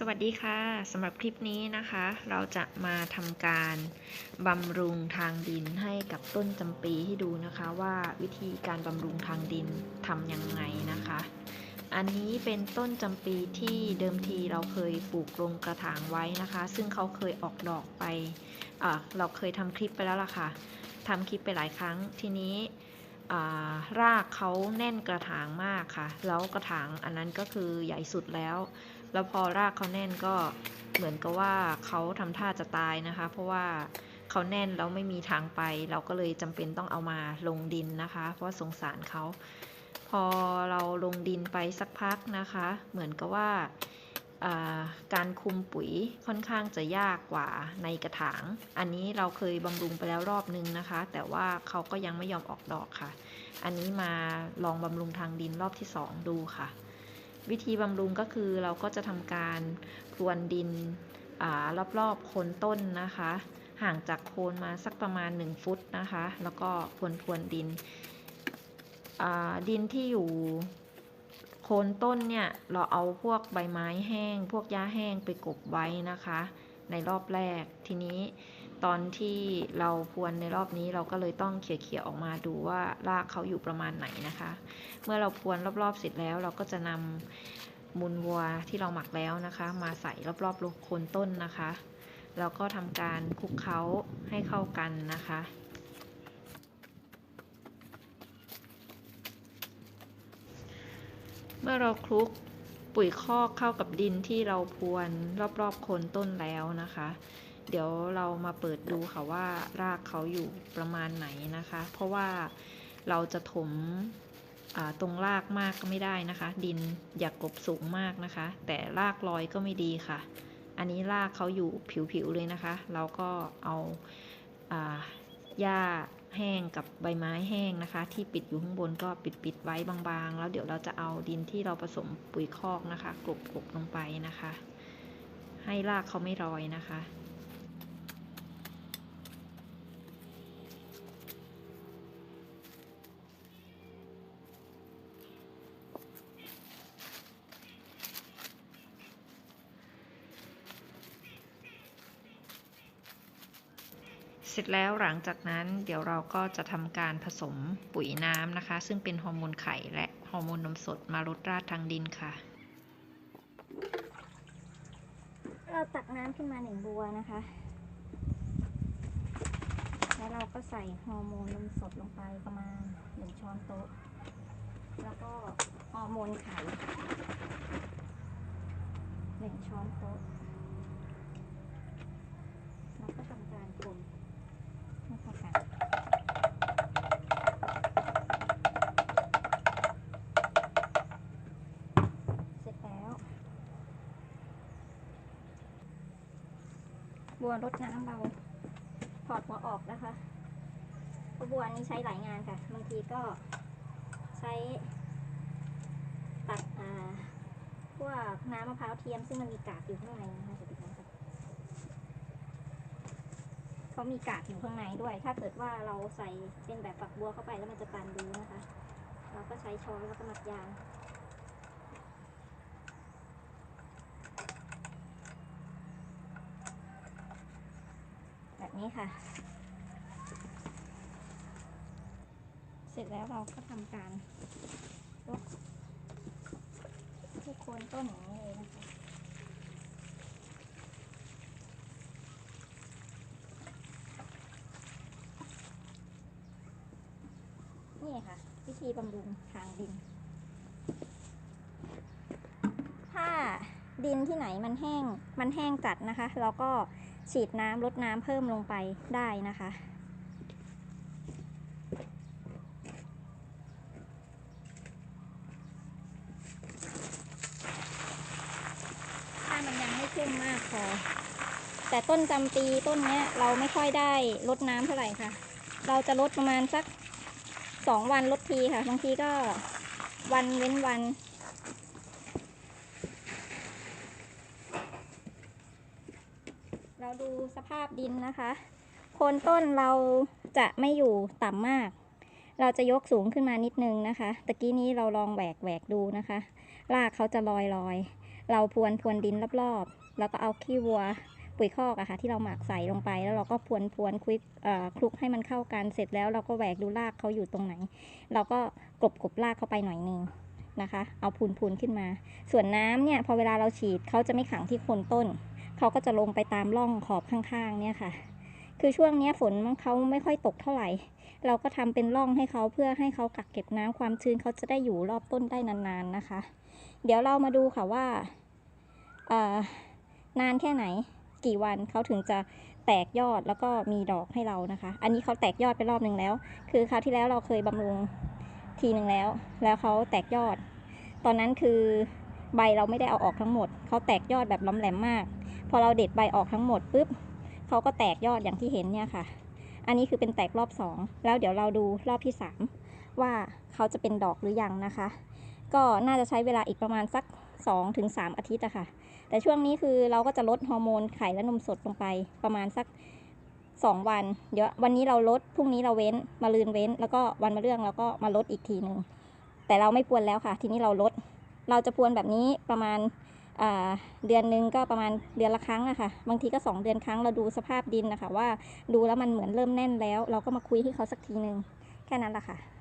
สวัสดีค่ะสำหรับคลิปนี้นะคะ เราจะมาทำการบำรุงทางดินให้กับต้นจำปีให้ดูนะคะว่าวิธีการบำรุงทางดินทำยังไงนะคะ อันนี้เป็นต้นจำปีที่เดิมทีเราเคยปลูกลงกระถางไว้นะคะ ซึ่งเขาเคยออกดอกไปเราเคยทำคลิปไปแล้วล่ะค่ะทำคลิปไปหลายครั้งทีนี้รากเขาแน่นกระถางมากค่ะ แล้วกระถางอันนั้นก็คือใหญ่สุดแล้ว แล้วพอรากเขาแน่นก็เหมือนกับว่าเขาทำท่าจะตายนะคะ เพราะว่าเขาแน่นแล้วไม่มีทางไป เราก็เลยจำเป็นต้องเอามาลงดินนะคะ เพราะสงสารเขาพอเราลงดินไปสักพักนะคะ เหมือนกับว่าอ่าการคุมปุ๋ยค่อนข้างจะยากกว่าในกระถาง อันนี้เราเคยบำรุงไปแล้วรอบนึงนะคะ แต่ว่าเขาก็ยังไม่ยอมออกดอกค่ะ อันนี้มาลองบำรุงทางดินรอบที่ 2 ดูค่ะ วิธีบำรุงก็คือเราก็จะทำการพรวนดินรอบๆโคนต้นนะคะ ห่างจากโคนมาสักประมาณ 1 ฟุตนะคะ แล้วก็พรวนพรวนดินดินที่อยู่โคนต้นเนี่ยเราเอาพวกใบไม้แห้ง พวกหญ้าแห้งไปกบไว้นะคะ ในรอบแรกทีนี้ ตอนที่เราพรวนในรอบนี้เราก็เลยต้องเขี่ยๆออกมาดูว่ารากเขาอยู่ประมาณไหนนะคะ เมื่อเราพรวนรอบๆเสร็จแล้ว เราก็จะนำมูลวัวที่เราหมักแล้วนะคะ มาใส่รอบๆโคนต้นนะคะ แล้วก็ทำการคลุกเคล้าให้เข้ากันนะคะเมื่อเราคลุกปุ๋ยคอกเข้ากับดินที่เราพรวนรอบๆโคนต้นแล้วนะคะ เดี๋ยวเรามาเปิดดูค่ะว่ารากเขาอยู่ประมาณไหนนะคะ เพราะว่าเราจะถมตรงรากมากก็ไม่ได้นะคะ ดินอย่ากกบสูงมากนะคะ แต่รากลอยก็ไม่ดีค่ะ อันนี้รากเขาอยู่ผิวๆเลยนะคะ เราก็เอาหญ้าแห้งกับใบไม้แห้งนะคะ ที่ปิดอยู่ข้างบนก็ปิดๆไว้บางๆ แล้วเดี๋ยวเราจะเอาดินที่เราผสมปุ๋ยคอกนะคะกลบๆลงไปนะคะ ให้รากเขาไม่รอยนะคะ ร็จแล้วหลังจากนั้นเดี๋ยวเราก็จะทำการผสมปุ๋ยน้ำนะคะ ซึ่งเป็นฮอร์โมนไข่และฮอร์โมนนมสดมาลดราดทางดินค่ะ เราตักน้ำขึ้นมาหนึ่งบัวนะคะ แล้วเราก็ใส่ฮอร์โมนนมสดลงไปประมาณหนึ่งช้อนโต๊ะ แล้วก็ฮอร์โมนไข่หนึ่งช้อนโต๊ะแล้วก็ทำการคน บัวรดน้ำเราถอดหัวออกนะคะเพระบัวนี้ใช้หลายงานค่ะ บางทีก็ใช้ตักอ่าพวกน้ำมะพร้าวเทียมซึ่งมันมีกากอยู่ข้างในนะคะเดี๋ยวดูนะคะเขามีกากอยู่ข้างในด้วย ถ้าเกิดว่าเราใส่เป็นแบบฝักบัวเข้าไปแล้วมันจะตันดูนะคะ เราก็ใช้ช้อนแล้วก็มัดยาง แบบ นี้ค่ะ เสร็จแล้วเราก็ทำการยกที่โคนต้นอย่างนี้เลยนะคะนี่ค่ะ วิธีบำรุงทางดิน ถ้าดินที่ไหนมันแห้ง มันแห้งจัดนะคะ เราก็ ฉีดน้ำลดน้ำเพิ่มลงไปได้นะคะ ถ้ามันยังไม่เข้มมากพอแต่ต้นจำปีต้นเนี้ยเราไม่ค่อยได้ลดน้ำเท่าไหร่ค่ะ เราจะลดประมาณสักสองวันลดทีค่ะ บางทีก็วันเว้นวัน เราดู สภาพดินนะคะ โคนต้นเราจะไม่อยู่ต่ำมาก เราจะยกสูงขึ้นมานิดนึงนะคะตะกี้นี้เราลองแหวกแหวกดูนะคะรากเขาจะลอยลอยเราพรวนพรวนดินรอบๆ แล้วก็เอาขี้วัวปุ๋ยคอกอะค่ะที่เราหมักใส่ลงไปแล้วเราก็พรวนพรวนคลุกคลุกให้มันเข้ากันเสร็จแล้วเราก็แหวกดูรากเขาอยู่ตรงไหน เราก็กลบกลบรากเข้าไปหน่อยนึงนะคะ เอาพูนพูนขึ้นมา ส่วนน้ำเนี่ยพอเวลาเราฉีดเขาจะไม่ขังที่โคนต้น เขาก็จะลงไปตามร่องขอบข้างๆ เนี่ยค่ะ คือช่วงนี้ฝนเขาไม่ค่อยตกเท่าไหร่ เราก็ทำเป็นร่องให้เขาเพื่อให้เขากักเก็บน้ำความชื้นเขาจะได้อยู่รอบต้นได้นานๆนะคะ เดี๋ยวเรามาดูค่ะว่าเอ่อนานแค่ไหนกี่วันเขาถึงจะแตกยอดแล้วก็มีดอกให้เรานะคะ อันนี้เขาแตกยอดไปรอบหนึ่งแล้ว คือคราวที่แล้วเราเคยบำรุงทีหนึ่งแล้ว แล้วเขาแตกยอด ตอนนั้นคือใบเราไม่ได้เอาออกทั้งหมด เขาแตกยอดแบบล้ำแหลมมาก พอเราเด็ดใบออกทั้งหมดปุ๊บเขาก็แตกยอดอย่างที่เห็นเนี่ยค่ะ อันนี้คือเป็นแตกรอบสองแล้วเดี๋ยวเราดูรอบที่สามว่าเขาจะเป็นดอกหรือยังนะคะ ก็น่าจะใช้เวลาอีกประมาณสัก 2-3ถึงอาทิตย์อะค่ะ แต่ช่วงนี้คือเราก็จะลดฮอร์โมนไข่และนมสดลงไปประมาณสัก 2 วัน เดี๋ยววันนี้เราลดพรุ่งนี้เราเว้นมาลืนเว้น แล้วก็วันมาเรื่องเราก็มาลดอีกทีหนึ่งแต่เราไม่ปวนแล้วค่ะ ทีนี้เราลด เราจะปวนแบบนี้ประมาณ เดือนหนึ่งก็ประมาณเดือนละครั้งอะค่ะบางทีก็ 2 เดือนครั้งเราดูสภาพดินนะคะว่าดูแล้วมันเหมือนเริ่มแน่นแล้ว เราก็มาคุยให้เขาสักทีหนึ่งแค่นั้นแหละค่ะ